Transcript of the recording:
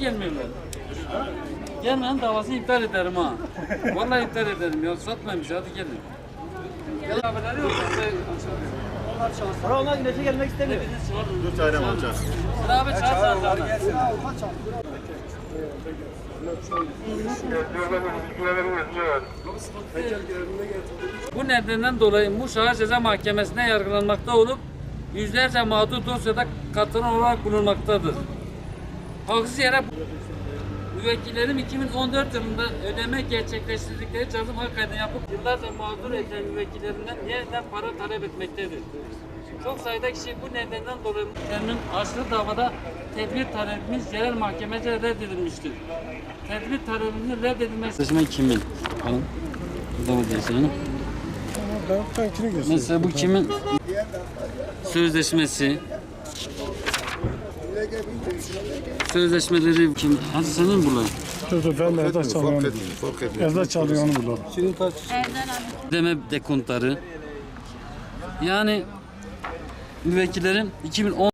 Gelmiyorlar. Gelmeyen davasını iptal ederim ha. Vallahi iptal ederim ya. Satmaymış hadi gelin. Gel haberleri yok. Sonra onlar güneşe gelmek istemiyor. Tane mi alacağız? Sıra abi çağır zaten. Bu nedenden dolayı Muş Ağır Ceza Mahkemesi'ne yargılanmakta olup yüzlerce mağdur dosyada katılan olarak bulunmaktadır. Haksız yere müvekkillerim 2014 yılında ödeme gerçekleştirdikleri cazım hak kaydını yapıp yıllarca mağdur edilen müvekkillerinden yeniden para talep etmektedir. Çok sayıda kişi bu nedenden dolayı kendilerinin açtığı davada tedbir talebimiz yerel mahkemece reddedilmiştir. Tedbir talebimizin reddedilmesi... Sözleşme kimin? Alın. Burada mı diyorsun? Mesela bu kimin sözleşmesi? Sözleşmeleri kim? Hadi senin bunlar. Dur dur ben evde Fark çalıyorum. etmiyor, fark etmiyor. Evde çalıyor onu bulurum. Ödeme dekontları. Yani müvekkillerin 2010